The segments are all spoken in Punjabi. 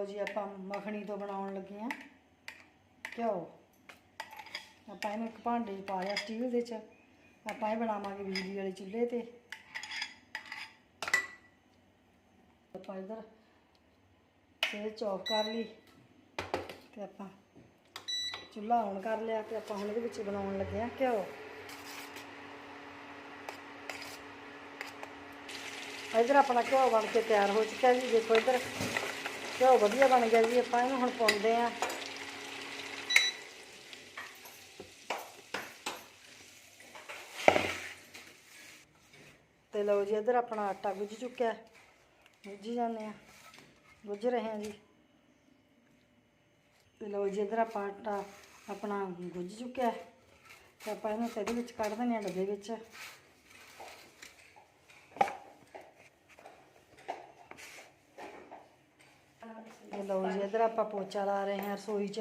ਲਓ ਜੀ, ਆਪਾਂ ਮੱਖਣੀ ਤੋਂ ਬਣਾਉਣ ਲੱਗੇ ਆ ਘਿਓ। ਆਪਾਂ ਇਹਨੂੰ ਇੱਕ ਭਾਂਡੇ 'ਚ ਪਾ ਲਿਆ ਸਟੀਲ ਦੇ 'ਚ। ਆਪਾਂ ਇਹ ਬਣਾਵਾਂਗੇ ਬਿਜਲੀ ਵਾਲੇ ਚੁੱਲ੍ਹੇ ਤੇ। ਆਪਾਂ ਇਧਰ ਤੇ ਚੌਕ ਕਰ ਲਈ ਤੇ ਆਪਾਂ ਚੁੱਲ੍ਹਾ ਔਨ ਕਰ ਲਿਆ ਤੇ ਆਪਾਂ ਹੁਣ ਇਹਦੇ ਵਿੱਚ ਬਣਾਉਣ ਲੱਗੇ ਆ ਘਿਓ। ਇਧਰ ਆਪਣਾ ਘਿਓ ਬਣ ਕੇ ਤਿਆਰ ਹੋ ਚੁੱਕਿਆ ਜੀ। ਦੇਖੋ ਇਧਰ ਘਿਓ ਵਧੀਆ ਬਣ ਗਿਆ ਜੀ, ਆਪਾਂ ਇਹਨੂੰ ਹੁਣ ਪਾਉਂਦੇ ਆ ਤੇ ਲਓ ਜੀ, ਇਧਰ ਆਪਣਾ ਆਟਾ ਗੁੱਝ ਚੁੱਕਿਆ ਹੈ। ਗੁੱਝੀ ਜਾਂਦੇ ਆ ਗੁੱਝ ਰਹੇ ਆ ਜੀ। ਤੇ ਲਓ ਜੀ, ਇਧਰ ਆਪਾਂ ਆਟਾ ਆਪਣਾ ਗੁੱਝ ਚੁੱਕਿਆ ਹੈ। ਤੇ ਆਪਾਂ ਇਹਨੂੰ ਤੇ ਇਹਦੇ ਵਿੱਚ ਕੱਢ ਦਿੰਦੇ ਆ ਡੱਬੇ ਵਿੱਚ ਇਹ ਲਓ ਜੀ ਇਧਰ ਆਪਾਂ ਪੋਚਾ ਲਾ ਰਹੇ ਹਾਂ ਰਸੋਈ 'ਚ।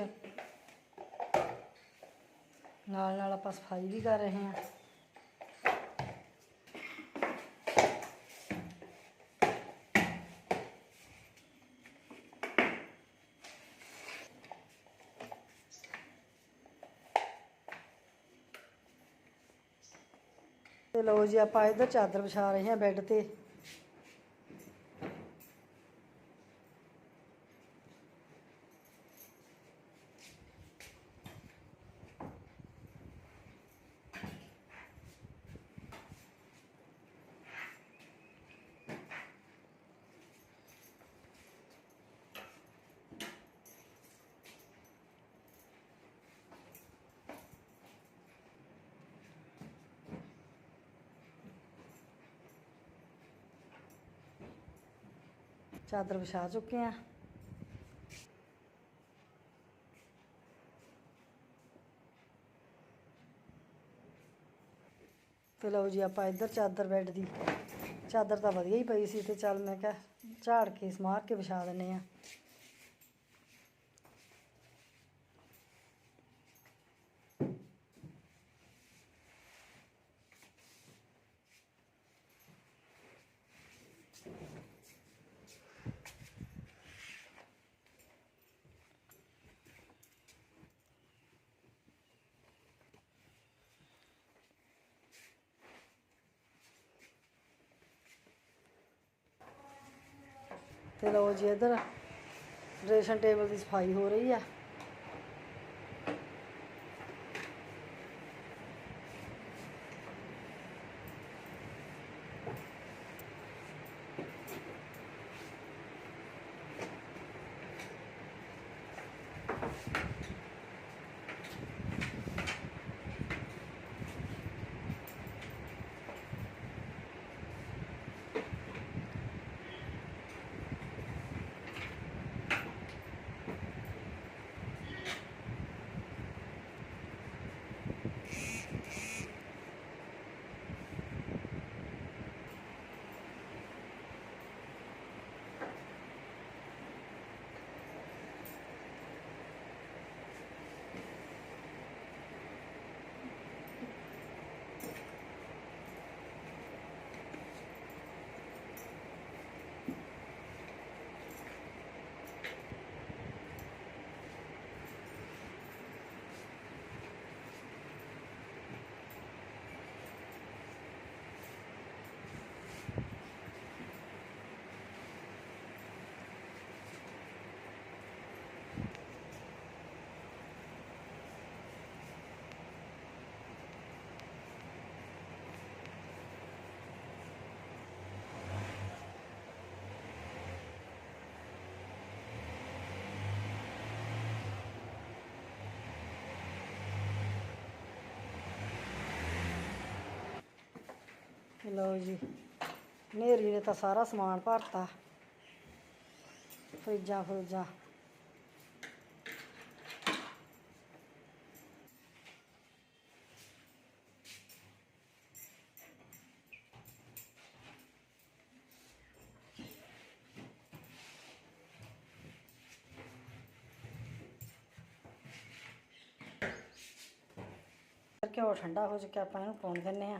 ਨਾਲ ਨਾਲ ਆਪਾਂ ਸਫ਼ਾਈ ਵੀ ਕਰ ਰਹੇ ਹਾਂ। ਤੇ ਲਓ ਜੀ, ਆਪਾਂ ਇਧਰ ਚਾਦਰ ਵਿਛਾ ਰਹੇ ਹਾਂ ਬੈੱਡ ਤੇ। ਚਾਦਰ ਵਿਛਾ ਚੁੱਕੇ ਆ। ਤੇ ਲਓ ਜੀ, ਆਪਾਂ ਇੱਧਰ ਚਾਦਰ ਬੈੱਡ ਦੀ, ਚਾਦਰ ਤਾਂ ਵਧੀਆ ਹੀ ਪਈ ਸੀ ਤੇ ਚੱਲ ਮੈਂ ਕਿਹਾ ਝਾੜ ਕੇ ਸਮਾਰ ਕੇ ਵਿਛਾ ਦਿੰਨੇ ਆ। ਤੇ ਲਓ ਜੀ ਇੱਧਰ ਡਰੇਸ਼ਨ ਟੇਬਲ ਦੀ ਸਫ਼ਾਈ ਹੋ ਰਹੀ ਆ। ਲਓ ਜੀ ਨੇਰੀ ਨੇ ਤਾਂ ਸਾਰਾ ਸਮਾਨ ਭਰਤਾ। ਫਰਿੱਜਾਂ, ਫਰੂਜਾਂ। ਘਿਓ ਠੰਡਾ ਹੋ ਚੁੱਕਿਆ, ਆਪਾਂ ਇਹਨੂੰ ਪਾਉਣ ਦਿੰਨੇ ਆ